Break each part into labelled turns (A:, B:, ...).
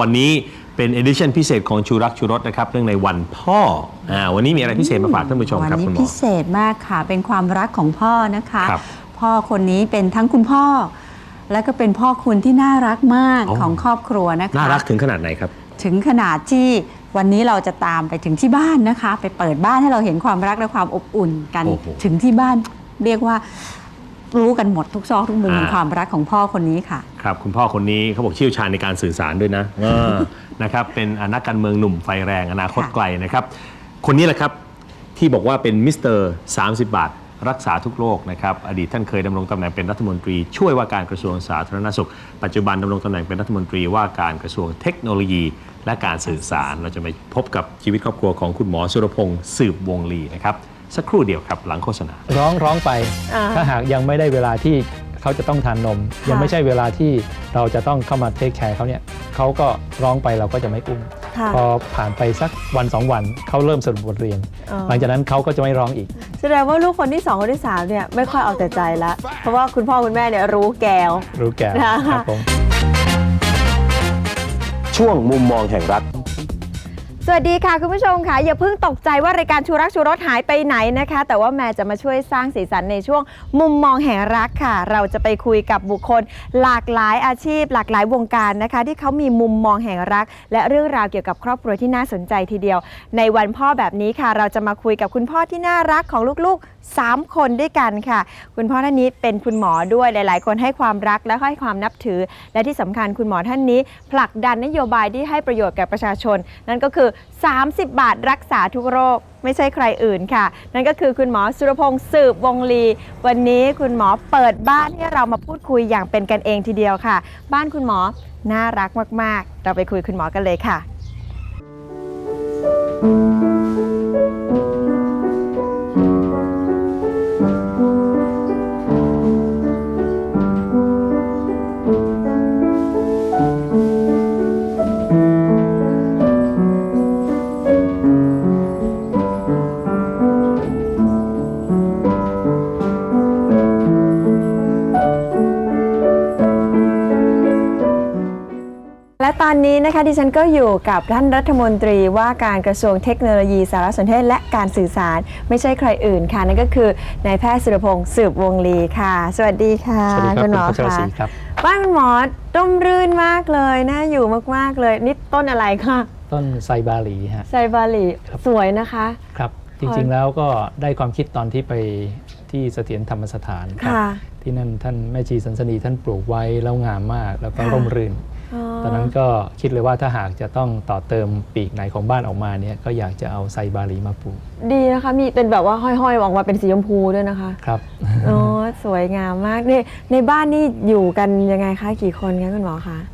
A: วันนี้เป็น edition พิเศษของชูรักชูรสนะครับเรื่องในวันพ่ออ่าวันนี้มีอะไรพิเศษมาฝากท่านผู้ชม
B: วัน
A: ครับ
B: นี้
A: คุณหม
B: พิ
A: อ
B: เศษมากค่ะ เป็นความรักของพ่อนะคะ
A: ครับ
B: พ่อคนนี้เป็นทั้งคุณพ่อ และก็เป็นพ่อคุณที่น่ารักมาก
A: อ๋อ
B: ของครอบครัวนะคะ
A: น่ารักถึงขนาดไหนครับ
B: ถึงขนาดที่วันนี้เราจะตามไปถึงที่บ้านนะคะ ไปเปิดบ้านให้เราเห็นความรักและความอบอุ่นกัน
A: โอ้โห
B: ถึงที่บ้านเรียกว่า รู้กันหมดทุกซอกทุกมุมของ
A: อ่า
B: ความรักของพ่อคนนี้ค่ะ
A: ครับคุณพ่อคนนี้เขาบอกเชี่ยวชาญในการสื่อสารด้วยนะเออ นะครับเป็นนักการเมืองหนุ่มไฟแรงอนาคต
B: ค่ะ
A: ไกลนะครับ คนนี้แหละครับที่บอกว่าเป็นมิสเตอร์ 30 บาท รักษาทุกโรคนะครับอดีตท่านเคยดำรงตำแหน่งเป็นรัฐมนตรี ช่วยว่าการกระทรวงสาธารณสุข ปัจจุบันดำรงตำแหน่งเป็นรัฐมนตรีว่าการกระทรวงเทคโนโลยี และการสื่อสารเราจะไปพบกับชีวิตครอบครัวของคุณหมอสุรพงศ์สืบวงลีนะครับ สักครู่เดียวครับหลังโฆษณา
C: ร้องร้องไป
D: อ่า
C: ถ้าหากยังไม่ได้เวลาที่เขาจะต้องทานนม
D: ค่ะ
C: ยังไม่ใช่เวลาที่เราจะต้องเข้ามาเทคแคร์เขาเนี่ยเขาก็ร้องไปเราก็จะไม่อุ้ม
D: ค่ะ
C: พอผ่านไปสักวันสองวันเขาเริ่มสรุปบทเรียน
D: อ๋อ
C: หลังจากนั้นเขาก็จะไม่ร้องอีก
D: แสดงว่าลูกคนที่สองคนที่สามเนี่ยไม่ค่อยเอาแต่ใจละ เพราะว่าคุณพ่อคุณแม่เนี่ยรู้แกว
C: รู้แก่
D: ค่ะ
C: ครับผม
A: ช่วงมุมมองแห่งรัก
D: สวัสดีค่ะคุณผู้ชมค่ะ อย่าเพิ่งตกใจว่ารายการชูรักชูรสหายไปไหนนะคะ แต่ว่าแม่จะมาช่วยสร้างสีสันในช่วง มุมมองแห่งรักค่ะ เราจะไปคุยกับบุคคล หลากหลายอาชีพ หลากหลายวงการนะคะ ที่เขามีมุมมองแห่งรัก และเรื่องราวเกี่ยวกับครอบครัวที่น่าสนใจทีเดียว ในวันพ่อแบบนี้ค่ะ เราจะมาคุยกับคุณพ่อที่น่ารักของลูกๆ 3 คนด้วยกันค่ะ คุณพ่อท่านนี้เป็นคุณหมอด้วยหลาย ๆ คนให้ความรักและให้ความนับถือ และที่สำคัญคุณหมอท่านนี้ ผลักดันนโยบายที่ให้ประโยชน์แก่ประชาชน นั่นก็คือ30 บาทรักษาทุกโรค ไม่ใช่ใครอื่นค่ะ นั่นก็คือคุณหมอสุรพงศ์สืบวงลี วันนี้คุณหมอเปิดบ้านให้เรามาพูดคุยอย่างเป็นกันเองทีเดียวค่ะ บ้านคุณหมอน่ารักมาก ๆ เราไปคุยคุณหมอกันเลยค่ะแล นนี้นะคะดิฉันก็อยู่กับท่านรัฐมนตรีว่าการกระทรวงเทคโนโลยีสารสนเทศและการสื่อสาร ไม่ใช่ใครอื่นค่ะ นั่นก็คือนายแพทย์สุรพงศ์สืบวงลีค่ะ สวัสดีค่ะ
C: สวัสดีครับ
D: คุณหมอ
C: พัชร
D: ค่ะ
C: ศรีครับ
D: บ้านคุณหมอร่มรื่นมากเลยน่าอยู่มากๆเลยนี่ต้นอะไรคะ
C: ต้นไซบาหลีฮะ
D: ไซบาลี
C: ครับ
D: สวยนะคะ
C: ครับ จริงๆแล้วก็ได้ความคิดตอนที่ไปที่เสถียรธรรมสถานครับ
D: ค่ะ
C: ที่นั่นท่านแม่ชีสันสนีท่านปลูกไว้แล้วงามมากแล้วก็
D: ค่ะ
C: ร่มรื่น ตอนนั้นก็คิดเลยว่าถ้าหากจะต้องต่อเติมปีกไหนของบ้านออกมาเนี่ยก็อยากจะเอาไซบาหลีมาปลูก
D: ดีนะคะ มีเป็นแบบว่าห้อยๆออกมาเป็นสีชมพูด้วยนะคะ
C: ครับ
D: อ๋อสวยงามมากนี่ในบ้านนี่อยู่กันยังไงคะกี่คนคะคุณหมอคะ
C: เอ่อ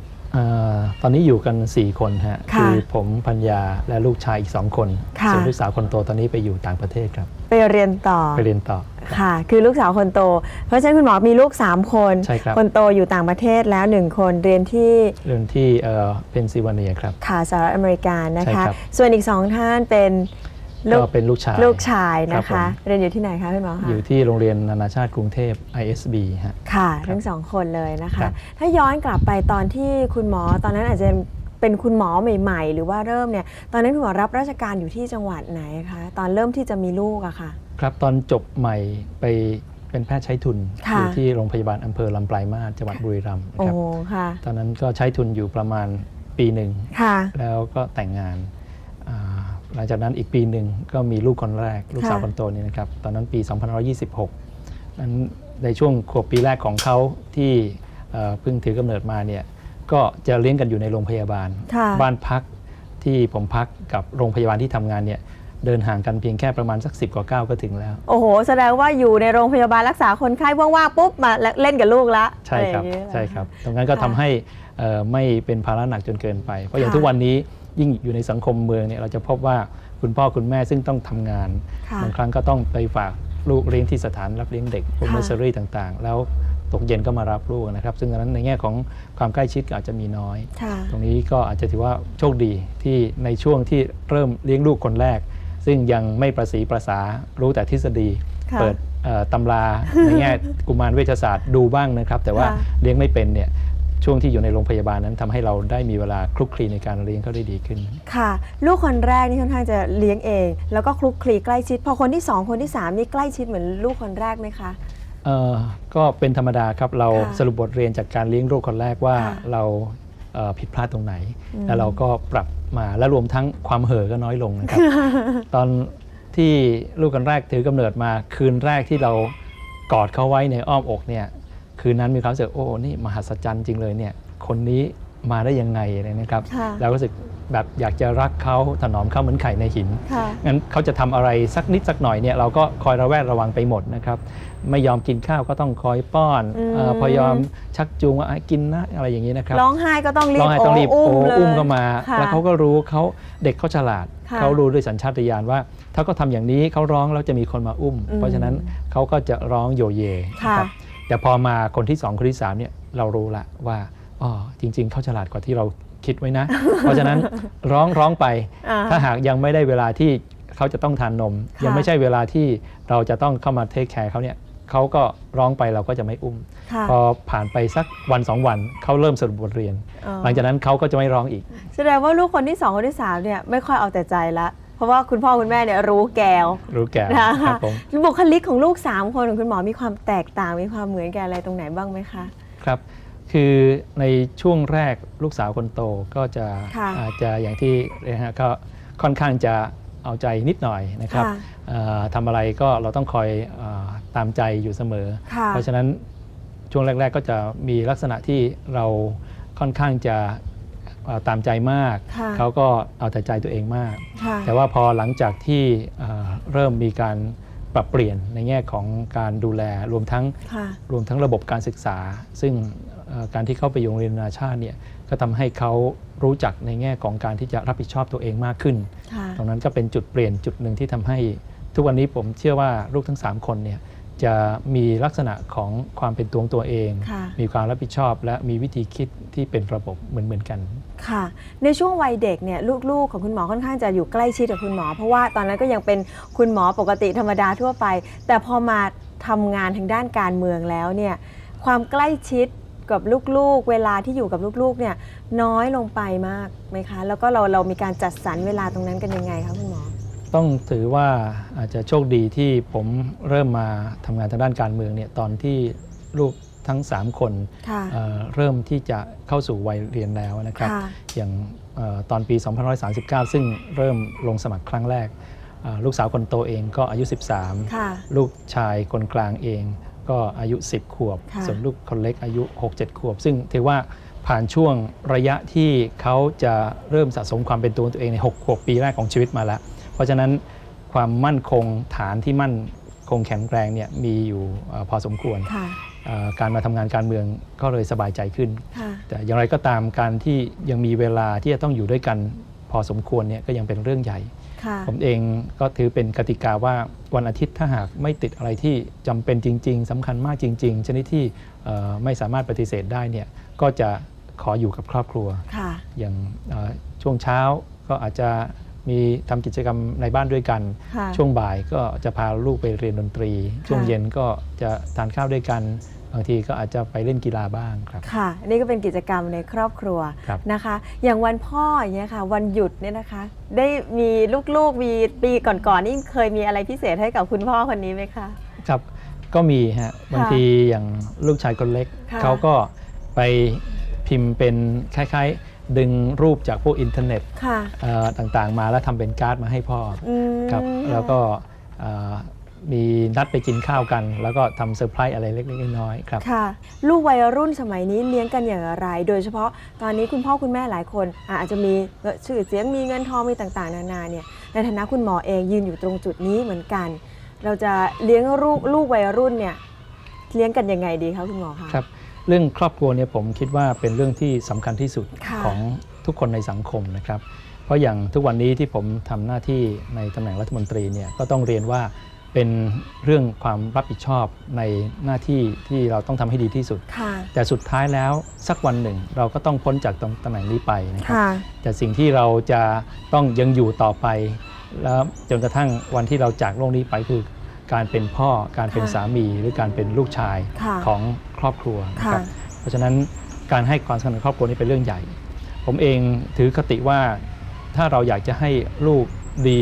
C: ตอนนี้อยู่กัน 4 คนฮะ
D: ค่ะ
C: อผมพัญญาและลูกชายอีก 2 คน
D: ค่ะ
C: ส่วนลูกสาวคนโตตอนนี้ไปอยู่ต่างประเทศครับ
D: ไปเรียนต่อ
C: ไปเรียนต่อ
D: ค่ะ คือลูกสาวคนโต เพราะฉะนั้นคุณหมอมีลูก 3 คน
C: ใช่ครับ
D: คนโตอยู่ต่างประเทศแล้ว 1 คนเรียนที่
C: เรียนที่เพนซิลเวเนียครับ
D: ค่ะสหรัฐอเมริกานะ
C: ใช่
D: คะ
C: ครับ
D: ส่วนอีก 2 ท่านเป็น ลู
C: ก็
D: ก
C: เป็นลูกชาย
D: ลูกชาย
C: ครั
D: นะ
C: บ
D: คะ
C: ผม
D: เรียนอยู่ที่ไหนคะคุณหมอคะ
C: อยู่ที่โรงเรียนนานาชาติกรุงเทพ ISB ฮะ
D: ค่ะ ทั้งสองคนเลยนะ
C: ครั
D: คะ
C: บ
D: ถ้าย้อนกลับไปตอนที่คุณหมอตอนนั้นอาจจะเป็นคุณหมอใหม่ ๆ หรือว่าเริ่มเนี่ยตอนนั้นคุณหมอรับราชการอยู่ที่จังหวัดไหนคะตอนเริ่มที่จะมีลูกอะค่ะ
C: ครับตอนจบใหม่ไปเป็นแพทย์ใช้ทุน
D: ค่ะ
C: อยู่ที่โรงพยาบาลอำเภอลำปลายมาศจังหวัดบุรีรัมย์นะ
D: โอ้
C: ครับ
D: ค่ะ
C: ตอนนั้นก็ใช้ทุนอยู่ประมาณปีหนึ่ง
D: ค่ะ
C: แล้วก็แต่งงานอ่า หลังจากนั้นอีกปีหนึ่งก็มีลูกคนแรก ลูกสาว
D: ค่ะ
C: คนโตนี่นะครับ ตอนนั้นปี 2526นั้นในช่วงขวบปีแรกของเขาที่เอ่อเพิ่งถือกำเนิดมาเนี่ยก็จะเลี้ยงกันอยู่ในโรงพยาบาล
D: ค่ะ
C: บ้านพักที่ผมพักกับโรงพยาบาลที่ทำงานเนี่ยเดินห่างกันเพียงแค่ประมาณสัก 10 กว่าก้าวก็ถึงแล้ว
D: โอ้โห แสดงว่าอยู่ในโรงพยาบาลรักษาคนไข้ว่างๆปุ๊บมาเล่นกับลูกละ
C: ใช่ครับ
D: อะไอย่างเงี้ย
C: ใช่ครับ ตรงนั้นก็
D: ค่ะ
C: ทำให้เอ่อไม่เป็นภาระหนักจนเกินไป เพราะอย่าง
D: ค่ะ
C: ทุกวันนี้ ยิ่งอยู่ในสังคมเมืองเนี่ยเราจะพบว่าคุณพ่อคุณแม่ซึ่งต้องทำงาน
D: ค่ะ
C: บางครั้งก็ต้องไปฝากลูกเลี้ยงที่สถานรับเลี้ยงเด็กพวก
D: ค่ะ
C: เนอร์เซอรี่ต่างๆ แล้วตกเย็นก็มารับลูกนะครับ ซึ่งอันนั้นในแง่ของความใกล้ชิดก็อาจจะมีน้อย
D: ค่ะ
C: ตรงนี้ก็อาจจะถือว่าโชคดีที่ในช่วงที่เริ่มเลี้ยงลูกคนแรก ซึ่งยังไม่ประสีประสารู้แต่ทฤษฎี
D: ค่ะ
C: เปิดเอ่อตำราในแง่กุมารเวชศาสตร์ดูบ้างนะครับ แต่ว่า
D: ค่ะ
C: เลี้ยงไม่เป็นเนี่ย ช่วงที่อยู่ในโรงพยาบาลนั้นทำให้เราได้มีเวลาคลุกคลีในการเลี้ยงเขาได้ดีขึ้น
D: ค่ะ ลูกคนแรกนี่ค่อนข้างจะเลี้ยงเอง แล้วก็คลุกคลีใกล้ชิด พอคนที่ 2 คนที่ 3 นี่ใกล้ชิดเหมือนลูกคนแรกไหมคะ
C: เอ่อก็เป็นธรรมดาครับเรา
D: ค่ะ
C: สรุปบทเรียนจากการเลี้ยงลูกคนแรกว่า
D: ค่ะ
C: เราเอ่อผิดพลาดตรงไหน
D: อืม
C: แล้วเราก็ปรับมาและรวมทั้งความเห่อก็น้อยลงนะครับ ตอนที่ลูกคนแรกถือกำเนิดมาคืนแรกที่เรากอดเขาไว้ในอ้อมอกเนี่ย คืนนั้นมีความรู้สึกโอ้นี่มหัศจรรย์จริงเลยเนี่ยคนนี้มาได้ยังไงเลยนะครับ
D: ค่ะ
C: แล้วก็รู้สึกแบบอยากจะรักเขาถนอมเขาเหมือนไข่ในหิน
D: ค่ะ
C: งั้นเขาจะทำอะไรสักนิดสักหน่อยเนี่ยเราก็คอยระแวดระวังไปหมดนะครับ ไม่ยอมกินข้าวก็ต้องคอยป้อน
D: อืม
C: เออพอยอมชักจูงว่าอะกินนะอะไรอย่างนี้นะครับ
D: ร้องไห้ก็ต้องรีบ
C: ร้องไห้ต้องรีบ
D: โอุ้
C: โอ้
D: มเลย
C: อุ้มเข้ามา
D: ค่ะ
C: แล้วเขาก็รู้เขาเด็กเขาฉลาด
D: ค่ะ
C: เขารู้ด้วยสัญชาตญาณว่า ถ้าเขาทำอย่างนี้เขาร้องแล้วจะมีคนมาอุ้ม
D: อืม
C: เพราะฉะนั้นเขาก็จะร้องโยเย
D: ค่ะ
C: นะครับ แต่พอมาคนที่สองคนที่สามเนี่ยเรารู้ละว่าอ๋อจริง ๆ เขาฉลาดกว่าที่เราคิดไว้นะ เพราะฉะนั้นร้องร้องไป
D: อ่า
C: ถ้าหากยังไม่ได้เวลาที่เขาจะต้องทานนม
D: ค่ะ
C: ยังไม่ใช่เวลาที่เราจะต้องเข้ามาเทคแคร์เขาเนี่ยเขาก็ร้องไปเราก็จะไม่อุ้ม
D: ค่ะ
C: พอผ่านไปสักวันสองวันเขาเริ่มสรุปบทเรียน
D: อ๋อ
C: หลังจากนั้นเขาก็จะไม่ร้องอีก
D: แสดงว่าลูกคนที่2คนที่3เนี่ยไม่ค่อยเอาแต่ใจละเพ ราะว่าคุณพ่อคุณแม่เนี่ยรู้แกว
C: รู้แก่
D: นะ
C: ครั
D: คะ
C: บผม
D: บุคลิกของลูก 3 คนของคุณหมอมีความแตกต่างมีความเหมือนกันอะไรตรงไหนบ้างไหมคะ
C: ครับ คือในช่วงแรกลูกสาวคนโตก็จะ
D: ค่ะ
C: อาจจะอย่างที่เรียนฮะก็ค่อนข้างจะเอาใจนิดหน่อยนะครับ
D: ค่ะ
C: เอ่อทำอะไรก็เราต้องคอยเออตามใจอยู่เสมอ
D: ค่ะ
C: เพราะฉะนั้นช่วงแรก ๆ ก็จะมีลักษณะที่เราค่อนข้างจะเอ่อ ตามใจมาก
D: ค่ะ
C: เขาก็เอาแต่ใจตัวเองมาก
D: ค่ะ
C: แต่ว่าพอหลังจากที่เอ่อเริ่มมีการปรับเปลี่ยนในแง่ของการดูแลรวมทั้ง
D: ค่ะ
C: รวมทั้งระบบการศึกษา ซึ่งเอ่อการที่เข้าไปอยู่โรงเรียนนานาชาติเนี่ยก็ทำให้เขารู้จักในแง่ของการที่จะรับผิดชอบตัวเองมากขึ้น
D: ค่ะ
C: ตรงนั้นก็เป็นจุดเปลี่ยนจุดหนึ่งที่ทำให้ ทุกวันนี้ผมเชื่อว่าลูกทั้ง 3 คนเนี่ยจะมีลักษณะของความเป็นตัวของตัวเอง
D: ค่ะ
C: มีความรับผิดชอบ และมีวิธีคิดที่เป็นระบบเหมือนเหมือนๆกัน
D: ค่ะ ในช่วงวัยเด็กเนี่ยลูกๆ ของคุณหมอค่อนข้างจะอยู่ใกล้ชิดกับคุณหมอ เพราะว่าตอนนั้นก็ยังเป็นคุณหมอปกติธรรมดาทั่วไป แต่พอมาทำงานทางด้านการเมืองแล้วเนี่ยความใกล้ชิดกับลูกๆ เวลาที่อยู่กับลูกๆเนี่ยน้อยลงไปมากไหมคะ แล้วก็เราเรามีการจัดสรรเวลาตรงนั้นกันยังไงคะคุณหมอ
C: ต้องถือว่าอาจจะโชคดีที่ผมเริ่มมาทำงานทางด้านการเมืองเนี่ยตอนที่ลูก ทั้ง 3 คน
D: ค่ะ
C: เอ่อเริ่มที่จะเข้าสู่วัยเรียนแล้วนะครับ
D: ค่ะ
C: อย่างเออตอนปี 2539 ซึ่งเริ่มลงสมัครครั้งแรกเอ่อลูกสาวคนโตเองก็อายุ 13
D: ค่ะ
C: ลูกชายคนกลางเองก็อายุ 10 ขวบ
D: ค่ะ
C: ส่วนลูกคนเล็กอายุ 6-7 ขวบ ซึ่งถือว่าผ่านช่วงระยะที่เขาจะเริ่มสะสมความเป็นตัวของตัวเองใน 6 ขวบปีแรกของชีวิตมาแล้ว เพราะฉะนั้นความมั่นคงฐานที่มั่นคงแข็งแรงเนี่ยมีอยู่เออพอสมควร
D: ค่ะ
C: เอ่อ การมาทำงานการเมืองก็เลยสบายใจขึ้น
D: ค่ะ
C: แต่อย่างไรก็ตามการที่ยังมีเวลาที่จะต้องอยู่ด้วยกันพอสมควรเนี่ยก็ยังเป็นเรื่องใหญ่
D: ค่ะ
C: ผมเองก็ถือเป็นกติกาว่าวันอาทิตย์ถ้าหากไม่ติดอะไรที่จำเป็นจริง ๆสำคัญมากจริง ๆ ชนิดที่เอ่อไม่สามารถปฏิเสธได้เนี่ยก็จะขออยู่กับครอบครัว
D: ค่ะ
C: อย่างเอ่อช่วงเช้าก็อาจจะ มีทำกิจกรรมในบ้านด้วยกัน
D: ค่ะ
C: ช่วงบ่ายก็จะพาลูกไปเรียนดนตรี ช่วงเย็นก็จะทานข้าวด้วยกันบางทีก็อาจจะไปเล่นกีฬาบ้างครับ
D: ค่ะนี่ก็เป็นกิจกรรมในครอบครัว
C: ครับ
D: นะคะ อย่างวันพ่ออย่างเงี้ยค่ะวันหยุดเนี่ยนะคะ ได้มีลูกๆมีปีก่อนๆนี่เคยมีอะไรพิเศษให้กับคุณพ่อคนนี้ไหมคะ
C: ครับก็มีฮะบางทีอย่างลูกชายคนเล็ก
D: ค่ะ
C: เขาก็ไปพิมพ์เป็นคล้ายๆ ดึงรูปจากพวกอินเทอร์เน็ต
D: ค่ะ
C: เอ่อต่างๆมาแล้วทำเป็นการ์ดมาให้พ่อ
D: อืม
C: ครับ แล้วก็เอ่อมีนัดไปกินข้าวกัน แล้วก็ทำเซอร์ไพรส์อะไรเล็กๆน้อยๆครับ
D: ค่ะ ลูกวัยรุ่นสมัยนี้เลี้ยงกันอย่างไร โดยเฉพาะตอนนี้คุณพ่อคุณแม่หลายคนอะอาจจะมีชื่อเสียงมีเงินทองมีต่างๆ นานาเนี่ยในฐานะคุณหมอเองยืนอยู่ตรงจุดนี้เหมือนกัน เราจะเลี้ยงลูกลูกวัยรุ่นเนี่ยเลี้ยงกันยังไงดีคะคุณหมอคะ
C: ครับ เรื่องครอบครัวเนี่ยผมคิดว่าเป็นเรื่องที่สำคัญที่สุด
D: ค่ะ
C: ของทุกคนในสังคมนะครับ เพราะอย่างทุกวันนี้ที่ผมทำหน้าที่ในตำแหน่งรัฐมนตรีเนี่ยก็ต้องเรียนว่าเป็นเรื่องความรับผิดชอบในหน้าที่ที่เราต้องทำให้ดีที่สุด
D: ค่ะ
C: แต่สุดท้ายแล้วสักวันหนึ่งเราก็ต้องพ้นจากตรงตำแหน่งนี้ไปนะครับ
D: ค่ะ
C: แต่สิ่งที่เราจะต้องยังอยู่ต่อไป แล้วจนกระทั่งวันที่เราจากโลกนี้ไปคือ การเป็นพ่อการเป็น
D: ค่ะ
C: สามีหรือการเป็นลูกชาย
D: ค่ะ
C: ของครอบครัวนะครับ
D: ค่ะ
C: เพราะฉะนั้นการให้ความสำคัญกับครอบครัวนี่เป็นเรื่องใหญ่ ผมเองถือคติว่าถ้าเราอยากจะให้ลูกดี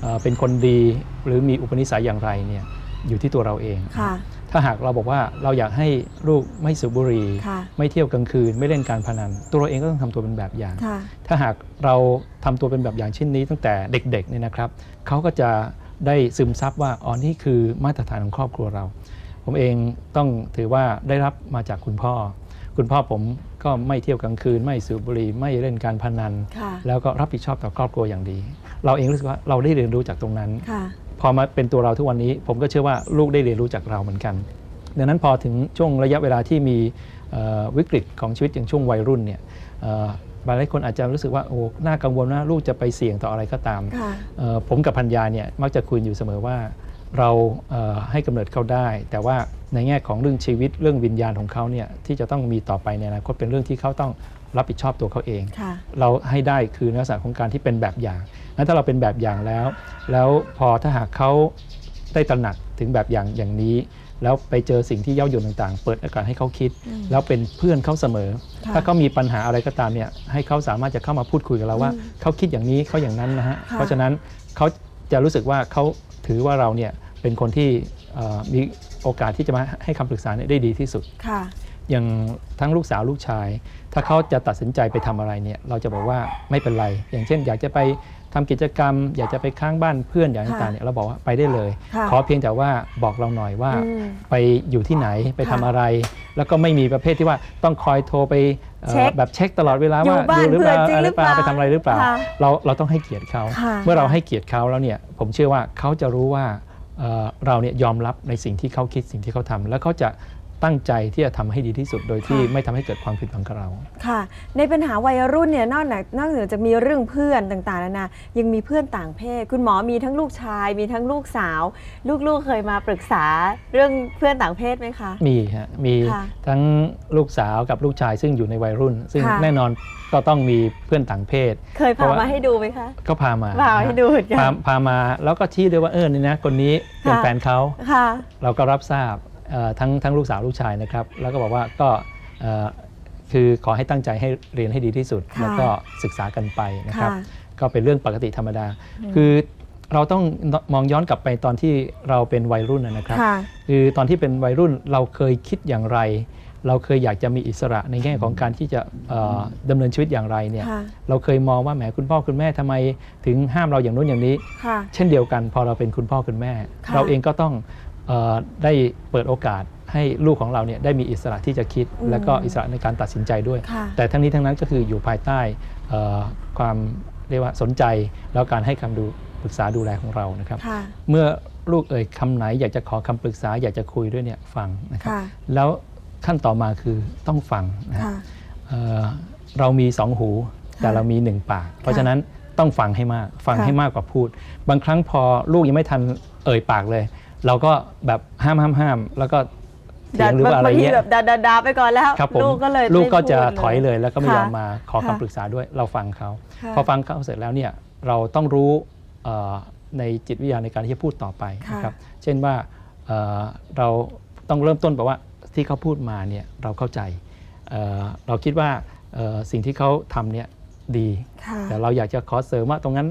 C: เอ่อเป็นคนดีหรือมีอุปนิสัยอย่างไรเนี่ยอยู่ที่ตัวเราเอง
D: ค่ะ
C: ถ้าหากเราบอกว่าเราอยากให้ลูกไม่สูบบุหรี่
D: ค่ะ
C: ไม่เที่ยวกลางคืน ไม่เล่นการพนัน ตัวเราเองก็ต้องทำตัวเป็นแบบอย่าง
D: ค่ะ
C: ถ้าหากเราทำตัวเป็นแบบอย่างเช่นนี้ตั้งแต่เด็กๆเนี่ยนะครับเขาก็จะ ได้ซึมซับว่าอ๋อนี่คือมาตรฐานของครอบครัวเรา ผมเองต้องถือว่าได้รับมาจากคุณพ่อ คุณพ่อผมก็ไม่เที่ยวกลางคืน ไม่สูบบุหรี่ไม่เล่นการพนัน
D: ค่ะ
C: แล้วก็รับผิดชอบต่อครอบครัวอย่างดี เราเองรู้สึกว่าเราได้เรียนรู้จากตรงนั้น
D: ค่ะ
C: พอมาเป็นตัวเราทุกวันนี้ ผมก็เชื่อว่าลูกได้เรียนรู้จากเราเหมือนกัน ดังนั้นพอถึงช่วงระยะเวลาที่มีเอ่อวิกฤตของชีวิตอย่างช่วงวัยรุ่นเนี่ยเอ่อบาง หลายคนอาจจะรู้สึกว่าโอ้น่ากังวลว่าลูกจะไปเสี่ยงต่ออะไรก็ตาม
D: ค่ะ
C: เอ่อผมกับพัญญาเนี่ยมักจะคุยอยู่เสมอว่าเราเอ่อให้กำเนิดเขาได้ แต่ว่าในแง่ของเรื่องชีวิตเรื่องวิญญาณของเขาเนี่ยที่จะต้องมีต่อไปในอนาคตเป็นเรื่องที่เขาต้องรับผิดชอบตัวเขาเอง
D: ค่ะ
C: เราให้ได้คือในลักษณะของการที่เป็นแบบอย่างนั้นถ้าเราเป็นแบบอย่างแล้ว แล้วพอถ้าหากเขาได้ตระหนักถึงแบบอย่างอย่างนี้ แล้วไปเจอสิ่งที่เย้ายวนต่างๆ เปิดโอกาสให้เขาคิด แล้วเป็นเพื่อนเขาเสมอ
D: ค่ะ
C: ถ้าเขามีปัญหาอะไรก็ตามเนี่ยให้เขาสามารถจะเข้ามาพูดคุยกับเราว่าเขาคิดอย่างนี้เขาอย่างนั้นนะฮะ
D: ค่ะ
C: เพราะฉะนั้นเขาจะรู้สึกว่าเขาถือว่าเราเนี่ยเป็นคนที่เอ่อมีโอกาสที่จะมาให้คำปรึกษาเนี่ยได้ดีที่สุด
D: ค่ะ
C: อย่างทั้งลูกสาวลูกชาย ถ้าเขาจะตัดสินใจไปทำอะไรเนี่ยเราจะบอกว่าไม่เป็นไร อย่างเช่น อยากจะไป ทำกิจกรรม อยากจะไปค้างบ้านเพื่อนอย่าง
D: ค่ะ
C: ต่างๆเนี่ยเราบอกว่าไปได้เลย
D: ค่ะ
C: ขอเพียงแต่ว่าบอกเราหน่อยว่า
D: อืม
C: ไปอยู่ที่ไหนไปทำ
D: ค่ะ
C: อะไร แล้วก็ไม่มีประเภทที่ว่าต้องคอยโทรไปเอ่อ
D: เช็ค
C: แบบเช็คตลอดเวลา
D: อยู่
C: ว่า
D: บ้าน
C: หรือเปล่า
D: เพื่อนจริง
C: อะไร
D: หรือเปล่า
C: ไปทำอะไรหรือเปล่า
D: ค่ะ
C: เราเราต้องให้เกียรติเขา
D: ค่ะ
C: เมื่อเรา
D: ค่ะ
C: ให้เกียรติเขาแล้วเนี่ยผมเชื่อว่าเขาจะรู้ว่าเอ่อเราเนี่ยยอมรับในสิ่งที่เขาคิดสิ่งที่เขาทำแล้วเขาจะ ตั้งใจที่จะทำให้ดีที่สุดโดยที่
D: ค่ะ
C: ไม่ทำให้เกิดความผิดหวังกับเรา
D: ค่ะ ในปัญหาวัยรุ่นเนี่ยนอกจากนอกเหนือจากมีเรื่องเพื่อนต่างๆนานายังมีเพื่อนต่างเพศ คุณหมอมีทั้งลูกชาย มีทั้งลูกสาว ลูกๆเคยมาปรึกษาเรื่องเพื่อนต่างเพศไหมคะ
C: มีฮะมี
D: ค่ะ
C: ทั้งลูกสาวกับลูกชายซึ่งอยู่ในวัยรุ่น ซึ่ง
D: ค่ะ
C: แน่นอนก็ต้องมีเพื่อนต่างเพศ
D: เคย
C: เพ
D: พา
C: ราะว่า
D: มาให้ดูไหมคะ
C: ก็พามา
D: พาให้ดูเหมือนกัน
C: พาพามาแล้วก็ชี้ด้วยว่าเออนี่นะคนนี้เป็น
D: ค่ะ
C: แฟนเขา
D: ค่ะเรา
C: เราก็รับทราบเอ่อ ทั้งทั้งลูกสาวลูกชายนะครับ แล้วก็บอกว่าก็เอ่อคือขอให้ตั้งใจให้เรียนให้ดีที่สุด
D: ค่ะ
C: แล้วก็ศึกษากันไปนะครับ
D: ค่ะ
C: ก็เป็นเรื่องปกติธรรมดา คือเราต้องมองย้อนกลับไปตอนที่เราเป็นวัยรุ่นนะนะครับ
D: ค่ะ
C: คือตอนที่เป็นวัยรุ่นเราเคยคิดอย่างไร เราเคยอยากจะมีอิสระในแง่ของการที่จะเอ่อดำเนินชีวิตอย่างไรเนี่ย
D: ค่ะ
C: เราเคยมองว่าแหมคุณพ่อคุณแม่ทำไมถึงห้ามเราอย่างนู้นอย่างนี้
D: ค่ะ
C: เช่นเดียวกัน พอเราเป็นคุณพ่อคุณแม่
D: ค่ะ
C: เราเองก็ต้องเออ ได้เปิดโอกาสให้ลูกของเราเนี่ยได้มีอิสระที่จะคิด
D: อืม
C: และก็อิสระในการตัดสินใจด้วย
D: ค่ะ
C: แต่ทั้งนี้ทั้งนั้นก็คืออยู่ภายใต้เอ่อความเรียกว่าสนใจแล้วการให้คำดูปรึกษาดูแลของเรานะครับ
D: ค่ะ
C: เมื่อลูกเอ่ยคำไหนอยากจะขอคำปรึกษาอยากจะคุยด้วยเนี่ยฟังนะครับ
D: ค่ะ
C: แล้วขั้นต่อมาคือต้องฟังนะฮะ
D: ค่ะ
C: เอ่อเรามีสองหูแต่เรามีหนึ่งปาก เพราะฉะนั้นต้องฟังให้มาก ฟัง
D: ค่ะ
C: ให้มากกว่าพูด บางครั้งพอลูกยังไม่ทันเอ่ยปากเลย เราก็แบบห้ามห้ามห้ามแล้วก็เถียงหรือว่าอะไร
D: บางที
C: เงี้ย
D: แบบดาดาๆไปก่อนแล้ว
C: ครับผม
D: ลูกก็เลย
C: ลูกก็
D: ไม่พูด
C: จะถอยเลยแล้วก็ไม่
D: ค่ะ
C: ยอมมาขอ
D: ค่ะ
C: คำปรึกษาด้วยเราฟังเขา
D: ค่ะ
C: พอฟังเขาเสร็จแล้วเนี่ยเราต้องรู้เอ่อในจิตวิทยาในการที่จะพูดต่อไป
D: ค่ะ
C: นะครับเช่นว่าเอ่อเราต้องเริ่มต้นแบบว่าที่เขาพูดมาเนี่ยเราเข้าใจเอ่อเราคิดว่าเอ่อสิ่งที่เขาทำเนี่ยดี
D: ค่ะ
C: แต่เราอยากจะขอเสริมว่าตรงนั้น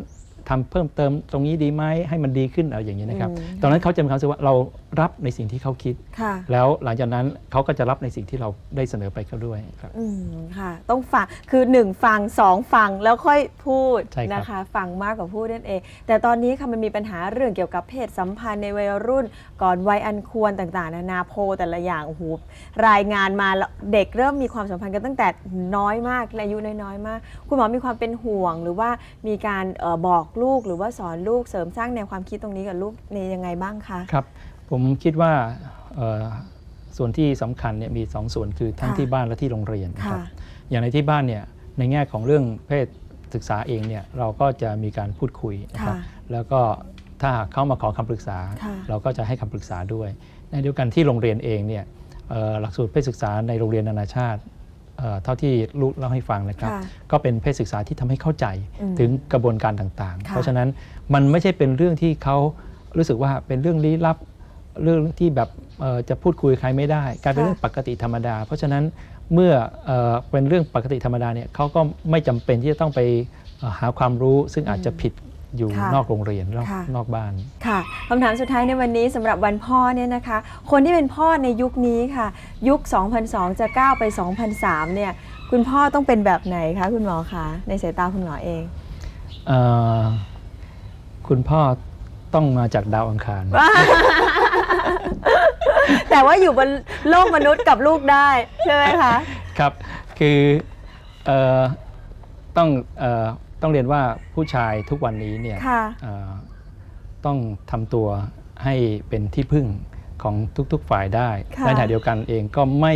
C: ทำเพิ่มเติมตรงนี้ดีไหมให้มันดีขึ้นอะไรอย่างนี้นะครับ
D: อืม
C: ตอนนั้นเขาจะมีความรู้สึกว่าเรา รับในสิ่งที่เขาคิด
D: ค่ะ
C: แล้วหลังจากนั้นเขาก็จะรับในสิ่งที่เราได้เสนอไปเขาด้วยครับ
D: อืมค่ะ ต้องฟังคือ 1 ฟัง 2 ฟังแล้วค่อยพูด
C: ใช่ครับ
D: นะคะ ฟังมากกว่าพูดนั่นเอง แต่ตอนนี้ค่ะมันมีปัญหาเรื่องเกี่ยวกับเพศสัมพันธ์ในวัยรุ่น ก่อนวัยอันควรต่างๆ นานาโพลแต่ละอย่างโอ้โหรายงานมาแล้วเด็กเริ่มมีความสัมพันธ์กันตั้งแต่น้อยมากและอายุน้อยๆมาก คุณหมอมีความเป็นห่วง หรือว่ามีการเออบอกลูกหรือว่าสอนลูกเสริมสร้างแนวความคิดตรงนี้กับลูกในยังไงบ้างคะ
C: ครับ ผมคิดว่าเอ่อส่วนที่สำคัญเนี่ยมีสองส่วนคือทั้ง
D: ค่ะ
C: ที่บ้านและที่โรงเรียนนะครับ
D: ค่ะ
C: อย่างในที่บ้านเนี่ยในแง่ของเรื่องเพศศึกษาเองเนี่ยเราก็จะมีการพูดคุยนะครับ
D: ค่ะ
C: แล้วก็ถ้าหากเข้ามาขอคำปรึกษา
D: ค่ะ
C: เราก็จะให้คำปรึกษาด้วย ในเดียวกันที่โรงเรียนเองเนี่ยเอ่อหลักสูตรเพศศึกษาในโรงเรียนนานาชาติเอ่อเท่าที่ลูกเล่าให้ฟังนะครับ
D: ค่ะ
C: ก็เป็นเพศศึกษาที่ทำให้เข้าใจ
D: อืม
C: ถึงกระบวนการต่างๆ
D: ค่ะ
C: เพราะฉะนั้นมันไม่ใช่เป็นเรื่องที่เขารู้สึกว่าเป็นเรื่องลี้ลับ เรื่องที่แบบเอ่อจะพูดคุยใครไม่ได้กลายเป็น
D: ค่ะ
C: เรื่องปกติธรรมดา เพราะฉะนั้นเมื่อเอ่อเป็นเรื่องปกติธรรมดาเนี่ยเขาก็ไม่จำเป็นที่จะต้องไปเอ่อหาความรู้ซึ่งอาจจะผิดอยู่
D: ค่ะ
C: นอกโรงเรียนนอก
D: ค่ะ
C: นอกบ้าน
D: ค่ะคำถามสุดท้ายในวันนี้สำหรับวันพ่อเนี่ยนะคะ คนที่เป็นพ่อในยุคนี้ค่ะ ยุค 2002 จะก้าวไป 2003 เนี่ยคุณพ่อต้องเป็นแบบไหนคะคุณหมอคะในสายตาคุณหมอเอง
C: เอ่อคุณพ่อต้องมาจากดาวอังคาร
D: แต่ว่าอยู่บนโลกมนุษย์กับลูกได้ใช่ไหมคะ
C: ครับ คือเอ่อต้องเอ่อต้องเรียนว่าผู้ชายทุกวันนี้เนี่ย
D: ค่ะ
C: เอ่อต้องทำตัวให้เป็นที่พึ่งของทุกๆฝ่ายได้
D: ค่ะ
C: ในขณะเดียวกันเองก็ไม่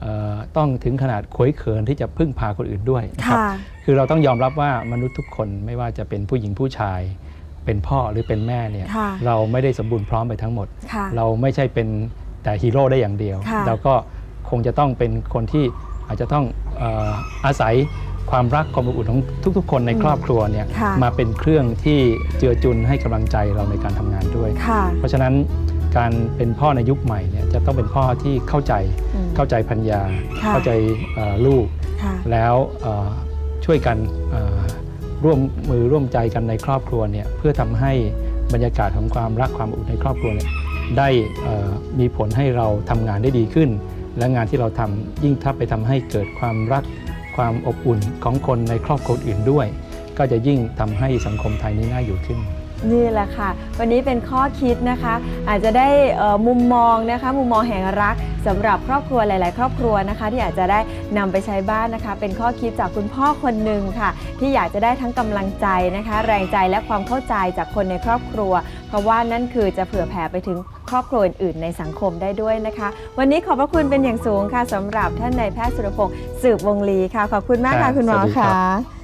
C: เอ่อต้องถึงขนาดขวยเขินที่จะพึ่งพาคนอื่นด้วยนะครับ
D: ค่ะ
C: คือเราต้องยอมรับว่ามนุษย์ทุกคนไม่ว่าจะเป็นผู้หญิงผู้ชาย เป็นพ่อหรือเป็นแม่เนี่ย
D: ค่ะ
C: เราไม่ได้สมบูรณ์พร้อมไปทั้งหมด
D: ค่ะ
C: เราไม่ใช่เป็น แต่ฮีโร่ได้อย่างเดียว
D: ค่ะ
C: เราก็คงจะต้องเป็นคนที่อาจจะต้องเอ่ออาศัยความรักความอบอุ่นของทุก ๆ คนในครอบครัวเนี่ย
D: ค่ะ
C: มาเป็นเครื่องที่เจือจุนให้กำลังใจเราในการทำงานด้วย
D: ค่ะ
C: เพราะฉะนั้นการเป็นพ่อในยุคใหม่เนี่ยจะต้องเป็นพ่อที่เข้าใจ
D: อืม
C: เข้าใจพัญญา
D: ค่ะ
C: เข้าใจเอ่อลูก
D: ค่ะ
C: แล้วเอ่อช่วยกันเอ่อร่วมมือร่วมใจกันในครอบครัวเนี่ยเพื่อทำให้บรรยากาศของความรักความอบอุ่นในครอบครัวเนี่ย ได้มีผลให้เราทำงานได้ดีขึ้น และงานที่เราทำยิ่งถ้าไปทำให้เกิดความรักความอบอุ่นของคนในครอบครัวอื่นด้วย ก็จะยิ่งทำให้สังคมไทยนี้น่าอยู่ขึ้น
D: นี่แหละค่ะ วันนี้เป็นข้อคิดนะคะ อาจจะได้มุมมองนะคะ มุมมองแห่งรักสำหรับครอบครัวหลาย ๆ ครอบครัวนะคะ ที่อาจจะได้นำไปใช้บ้านนะคะ เป็นข้อคิดจากคุณพ่อคนหนึ่งค่ะ ที่อยากจะได้ทั้งกำลังใจนะคะ แรงใจและความเข้าใจจากคนในครอบครัว เพราะว่านั่นคือจะเผื่อแผ่ไปถึง ครอบครัวอื่นๆในสังคมได้ด้วยนะคะ วันนี้ขอบพระคุณเป็นอย่างสูงค่ะสำหรับท่านนายแพทย์สุรพงศ์สืบวงลีค่ะ ขอบคุณมาก
C: ครั
D: ค่ะ
C: บ
D: คุณหมอ
C: สวัสดีครั
D: ค่ะ
C: บ